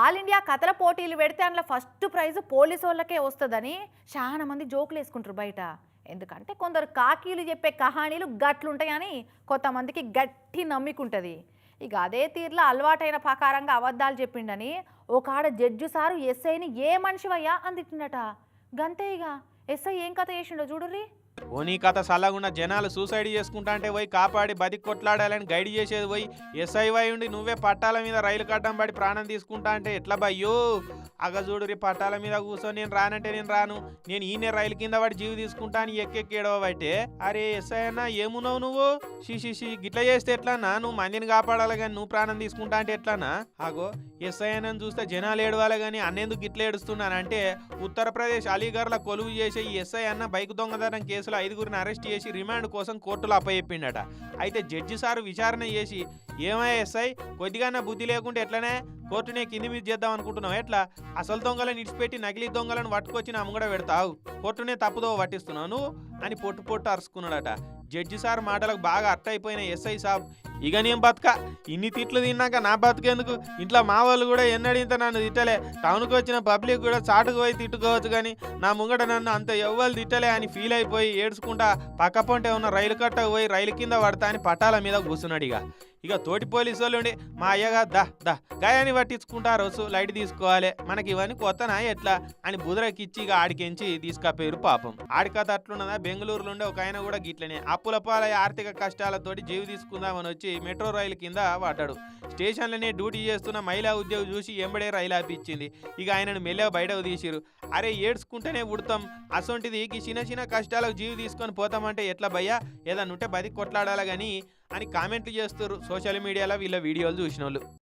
All India కథల పోటీలు పెడితే అందులో ఫస్ట్ ప్రైజ్ పోలీసు వాళ్ళకే వస్తుందని చాలా మంది జోకులు వేసుకుంటారు బయట. ఎందుకంటే కొందరు కాకీలు చెప్పే కహానీలు గట్లుంటాయని కొంతమందికి గట్టి నమ్మికుంటుంది. ఇక అదే తీరులో అలవాటైన ప్రకారంగా అబద్ధాలు చెప్పిండని ఒక ఆడ జడ్జి సారు ఎస్ఐని ఏ మనిషివయ్యా అందించిండట గంతే ఇక. ఎస్ఐ ఏం కథ చేసిండో చూడుర్రీ? ఓనీ కథ సల్లగున్న జనాలు సూసైడ్ చేసుకుంటా అంటే పోయి కాపాడి బతికి కొట్లాడాలని గైడ్ చేసేది పోయి ఎస్ఐవై ఉండి నువ్వే పట్టాల మీద రైలు కట్టం పడి ప్రాణం తీసుకుంటా అంటే ఎట్లా భయ్యో? అగ చూడు పట్టాల మీద కూర్చొని నేను రానంటే నేను రాను. నేను ఈయన రైలు కింద పడి జీవి తీసుకుంటా అని ఎక్కెక్కేడవ బట్టే అరే ఎస్ఐ అన్న ఏమున్నావు నువ్వు? షీ గిట్లా చేస్తే ఎట్లానా? నువ్వు మందిని కాపాడాలి కానీ నువ్వు ప్రాణం తీసుకుంటా అంటే ఎట్లానా? ఆగో ఎస్ఐ అని చూస్తే జనాలు ఏడవాలి కానీ అన్నెందుకు గిట్ల ఏడుస్తున్నానంటే ఉత్తరప్రదేశ్ అలీగర్ల కొలువు చేసే ఈ ఎస్ఐ అన్న బైక్ దొంగతనం కేసులు ఐదుగురిని అరెస్ట్ చేసి రిమాండ్ కోసం కోర్టులో అప్పచెప్పిండట. అయితే జడ్జి సారు విచారణ చేసి ఏమయ్య ఎస్ఐ? కొద్దిగా బుద్ధి లేకుంటే ఎట్లనే? కోర్టునే కింది మీద చేద్దాం అనుకుంటున్నావు ఎట్లా? అసలు దొంగలను ఇడిచిపెట్టి నకిలీ దొంగలను పట్టుకొచ్చి నా ముంగడ పెడతావు? కోర్టునే తప్పుదో పట్టిస్తున్నాను అని పొట్టు పొట్టు అరుచుకున్నాడట జడ్జి సార్ మాటలకు బాగా అట్టయిపోయిన ఎస్ఐ సాబ్ ఇక నేను బతక. ఇన్ని తిట్లు తిన్నాక నా బతికేందుకు? ఇంట్లో మా వాళ్ళు కూడా ఎన్నడింత నన్ను తిట్టలే. టౌన్కి వచ్చిన పబ్లిక్ కూడా చాటుకు పోయి తిట్టుకోవచ్చు కానీ నా ముంగట నన్ను అంత ఎవ్వరు తిట్టలే అని ఫీల్ అయిపోయి ఏడ్చుకుంటా పక్క పొంటే ఉన్న రైలు కట్టకు పోయి రైలు కింద పడతా అని పట్టాల మీద కూర్చున్నాడు ఇక ఇక తోటి పోలీసు వాళ్ళుండి మా అయ్యగా దా దా గాయాన్ని పట్టించుకుంటా రోజు లైట్ తీసుకోవాలి మనకి ఇవన్నీ కొత్తనా ఎట్లా? అని బుదరకిచ్చి ఇక ఆడికించి తీసుకపోయారు పాపం. ఆడికత అట్లున్నదా? బెంగళూరులో ఉండే ఒక ఆయన కూడా గిట్లనే. అప్పుల పాలై ఆర్థిక కష్టాలతోటి జీవి తీసుకుందామని వచ్చి మెట్రో రైలు కింద పడ్డాడు స్టేషన్లోనే డ్యూటీ చేస్తున్న మహిళా ఉద్యోగి చూసి ఎంబడే రైలు ఆపిచ్చింది. ఇక ఆయనను మెల్లగా బయటకు తీసిరు అరే ఏడ్చుకుంటేనే ఉడతాం అసొంటిది ఈ చిన్న చిన్న కష్టాలకు జీవి తీసుకొని పోతామంటే ఎట్లా భయ్యా? ఏదన్నుంటే బతికి కొట్లాడాలి కానీ అని కామెంట్లు చేస్తారు. సోషల్ మీడియాలో వీళ్ళ వీడియోలు చూసిన వాళ్ళు